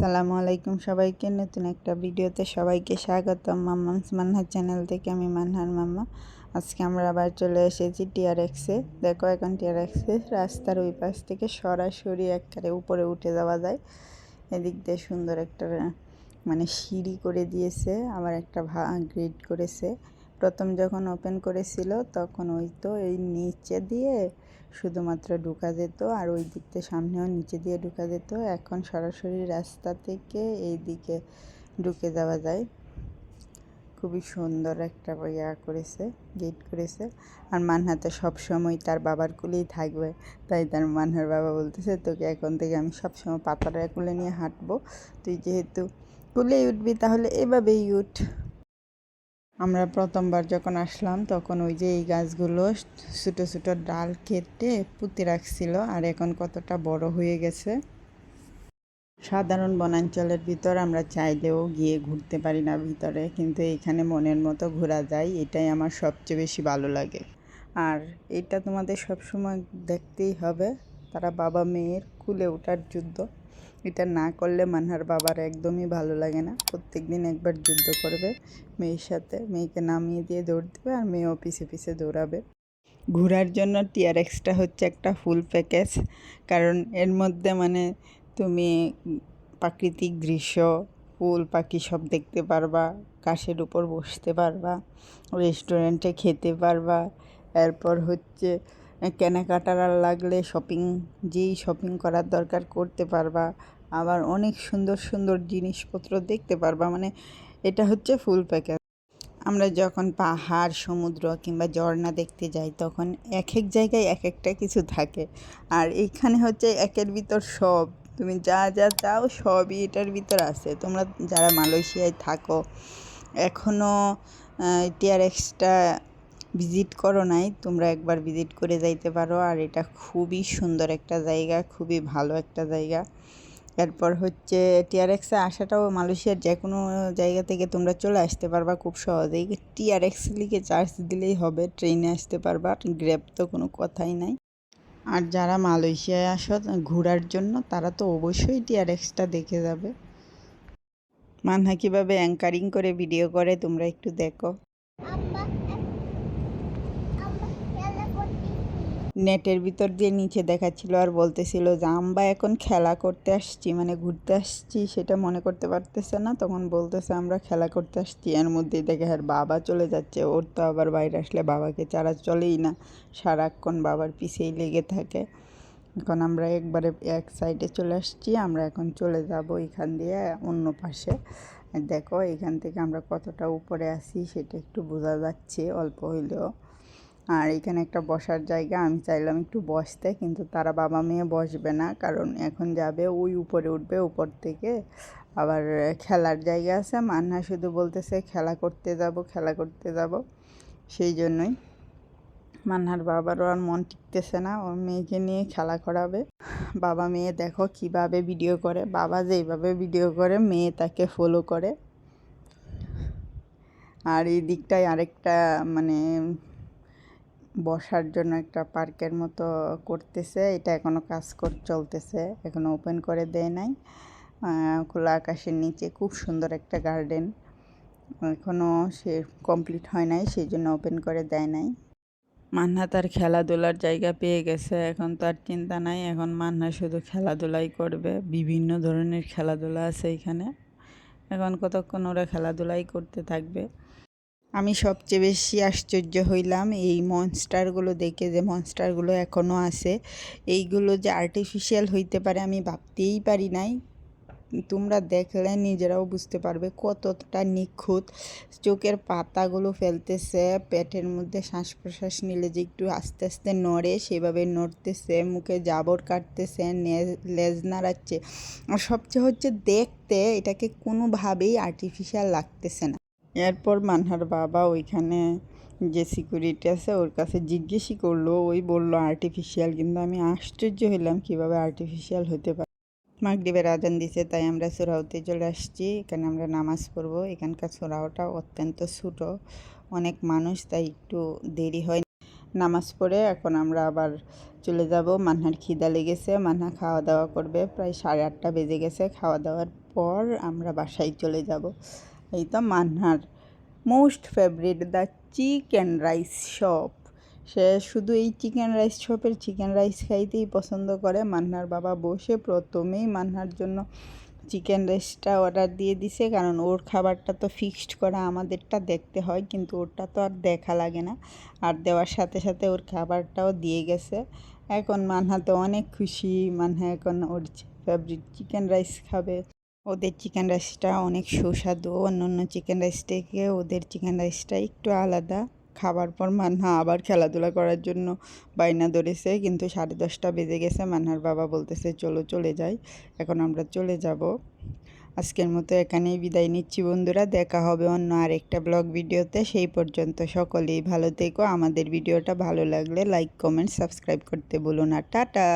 আসসালামু আলাইকুম সবাইকে। নতুন একটা ভিডিওতে সবাইকে স্বাগতম। মাম্মামস মান্নার চ্যানেল থেকে আমি মান্নার মাম্মা আজকে আমরা আবার চলে এসেছি টিআরএক্সে দেখো এখন টিআরএক্সে রাস্তার ওই পাশ থেকে সরাসরি একবারে উপরে উঠে যাওয়া যায়। এদিক দিয়ে সুন্দর একটা মানে সিঁড়ি করে দিয়েছে, আবার একটা ভা গ্রিড করেছে। প্রথম যখন ওপেন করেছিল, তখন ওই তো এই নিচে দিয়ে শুধুমাত্র ঢুকা যেত আর ওই দিক থেকে সামনেও নিচে দিয়ে ঢুকা যেত। এখন সরাসরি রাস্তা থেকে এই দিকে ঢুকে যাওয়া যায়। খুবই সুন্দর একটা ইয়া করেছে গেট করেছে। আর মানহাতে সবসময় তার বাবার কুলেই থাকবে। তাই তার মানহার বাবা বলতেছে, তোকে এখন থেকে আমি সবসময় পাতাটা কুলে নিয়ে হাঁটবো। তুই যেহেতু কুলেই উঠবি তাহলে এভাবেই উঠ। আমরা প্রথমবার যখন আসলাম, তখন ওই যে এই গাছগুলো ছোটো ছোটো ডাল কেটে পুঁতে রাখছিল আর এখন কতটা বড় হয়ে গেছে। সাধারণ বনাঞ্চলের ভিতর আমরা চাইলেও গিয়ে ঘুরতে পারি না ভিতরে, কিন্তু এখানে মনের মতো ঘোরা যায়, এটাই আমার সবচেয়ে বেশি ভালো লাগে। আর এটা তোমাদের সবসময় দেখতেই হবে, তারা বাবা মেয়ের কুলে ওঠার যুদ্ধ। এটা না করলে মানহার বাবার একদমই ভালো লাগে না। প্রত্যেক দিন একবার যুদ্ধ করবে, মেয়ের সাথে, মেয়েকে নামিয়ে দিয়ে দৌড় দেবে আর মেয়েও পিছে পিছে দৌড়াবে। ঘোরার জন্য টিআরএক্সটা হচ্ছে একটা ফুল প্যাকেজ, কারণ এর মধ্যে মানে তুমি প্রাকৃতিক দৃশ্য, ফুল, পাখি সব দেখতে পারবা, কাশের উপর বসতে পারবা রেস্টুরেন্টে খেতে পারবা, এরপর হচ্ছে কেনাকাটার আর লাগলে শপিং যেই শপিং করার দরকার করতে পারবা। আবার অনেক সুন্দর সুন্দর জিনিসপত্র দেখতে পারবা। মানে এটা হচ্ছে ফুল প্যাকেজ আমরা যখন পাহাড়, সমুদ্র কিংবা ঝর্ণা দেখতে যাই, তখন এক এক জায়গায় এক একটা কিছু থাকে। আর এইখানে হচ্ছে একের ভিতর সব। তুমি যা যা চাও সবই এটার ভিতর আছে। তোমরা যারা মালয়েশিয়ায় থাকো এখনও টিআরএক্সটা ভিজিট করো নাই, তোমরা একবার ভিজিট করে যাইতে পারো। আর এটা খুবই সুন্দর একটা জায়গা, খুবই ভালো একটা জায়গা। এরপর হচ্ছে টিআরএক্সে আসাটাও মালয়েশিয়ার যে কোনো জায়গা থেকে তোমরা চলে আসতে পারবা খুব সহজেই। টিআরএক্স লিখে চার্জ দিলেই হবে, ট্রেনে আসতে পারবা গ্র্যাব তো কোনো কথাই নাই। আর যারা মালয়েশিয়ায় আসো, ঘোরার জন্য, তারা তো অবশ্যই টিআরএক্সটা দেখে যাবে। মানহা কীভাবে অ্যাঙ্কারিং করে ভিডিও করে, তোমরা একটু দেখো। নেটের ভিতর দিয়ে নিচে দেখাচ্ছিল আর বলতেছিল যে, আমরা এখন খেলা করতে আসছি মানে ঘুরতে আসছি। সেটা মনে করতে পারতেছে না। তখন বলতেছে, আমরা খেলা করতে আসছি। এর মধ্যেই দেখে, আর বাবা চলে যাচ্ছে। ওর তো আবার বাইরে আসলে বাবাকে চারা চলেই না। সারাক্ষণ বাবার পিছেই লেগে থাকে। এখন আমরা একবারে এক সাইডে চলে আসছি। আমরা এখন চলে যাব এখান দিয়ে অন্য পাশে। দেখো, এখান থেকে আমরা কতটা উপরে আসি সেটা একটু বোঝা যাচ্ছে, অল্প হইলেও। আর এখানে একটা বসার জায়গা, আমি চাইলাম একটু বসতে, কিন্তু তারা বাবা মেয়ে বসবে না, কারণ এখন যাবে, ওই উপরে উঠবে, উপর থেকে। আবার খেলার জায়গা আছে, মান্না শুধু বলতেছে খেলা করতে যাব, খেলা করতে যাব, সেই জন্যই। মান্নার বাবারও আর মন টিকতেছে না ওর মেয়েকে নিয়ে খেলা করাবে। বাবা মেয়ে দেখো কীভাবে ভিডিও করে, বাবা যেইভাবে ভিডিও করে, মেয়ে তাকে ফলো করে। আর এই দিকটায় আরেকটা মানে বসার জন্য একটা পার্কের মতো করতেছে। এটা এখনও কাজ কর, চলতেছে। এখনও ওপেন করে দেয় নাই। খোলা আকাশের নিচে খুব সুন্দর একটা গার্ডেন এখনও সে কমপ্লিট হয় নাই, সেই জন্য ওপেন করে দেয় নাই। মান্না তার খেলাধুলার জায়গা পেয়ে গেছে, এখন তার চিন্তা নাই। এখন মান্না শুধু খেলাধুলাই করবে। বিভিন্ন ধরনের খেলাধুলা আছে এখানে। এখন কতক্ষণ ওরা খেলাধুলাই করতে থাকবে? আমি সবচেয়ে বেশি আশ্চর্য হইলাম এই মনস্টারগুলো দেখে যে মনস্টারগুলো এখনও আছে। এইগুলো যে আর্টিফিশিয়াল হইতে পারে আমি ভাবতেই পারি নাই। তোমরা দেখলে নিজেরাও বুঝতে পারবে কতটা নিখুঁত। চোখের পাতাগুলো ফেলতেছে, পেটের মধ্যে শ্বাস প্রশ্বাস নিলে যে একটু আস্তে আস্তে নড়ে, সেভাবে নড়তেছে, মুখে জাবর কাটতেছে লেজ নাড়াচ্ছে। আর সবচেয়ে হচ্ছে দেখতে, এটাকে কোনোভাবেই আর্টিফিশিয়াল লাগতেছে না। এরপর মানহার বাবা ওইখানে যে সিকিউরিটি আছে ওর কাছে জিজ্ঞেসই করল, ওই বলল আর্টিফিশিয়াল কিন্তু আমি আশ্চর্য হইলাম কীভাবে আর্টিফিশিয়াল হতে পারে। মাগরিবের আজান দিছে, তাই আমরা সুরাউতে চলে আসছি। এখানে আমরা নামাজ পড়ব। এখানকার সুরাওটা অত্যন্ত ছোটো, অনেক মানুষ, তাই একটু দেরি হয়। নামাজ পড়ে এখন আমরা আবার চলে যাব। মান্নার খিদা লেগেছে মান্না খাওয়া দাওয়া করবে। প্রায় সাড়ে আটটা বেজে গেছে। খাওয়া দাওয়ার পর আমরা বাসায় চলে যাব। এই তো মান্নার। Most favourite the chicken rice shop. সে শুধু এই চিকেন রাইস শপের চিকেন রাইস খাইতেই পছন্দ করে। মান্নার বাবা বসে প্রথমেই মান্নার জন্য চিকেন রাইসটা অর্ডার দিয়ে দিছে, কারণ ওর খাবারটা তো ফিক্সড করা আমাদেরটা দেখতে হয়, কিন্তু ওরটা তো আর দেখা লাগে না। আর দেওয়ার সাথে সাথে ওর খাবারটাও দিয়ে গেছে। এখন মানহা তো অনেক খুশি। মানহা এখন ওর ফেভারিট চিকেন রাইস খাবে। ওদের চিকেন রাইসটা অনেক সুস্বাদু। অন্য অন্য চিকেন রাইস থেকে ওদের চিকেন রাইসটা একটু আলাদা। খাবার পর মান্না আবার খেলাধুলা করার জন্য বাইনা ধরেছে, কিন্তু সাড়ে দশটা বেজে গেছে। মান্নার বাবা বলতেছে, চলো চলে যাই, এখন আমরা চলে যাব। আজকের মতো এখানেই বিদায় নিচ্ছি বন্ধুরা, দেখা হবে অন্য আরেকটা ব্লগ ভিডিওতে। সেই পর্যন্ত সকলেই ভালো থেকো। আমাদের ভিডিওটা ভালো লাগলে লাইক কমেন্ট সাবস্ক্রাইব করতে বলুন না। টাটা!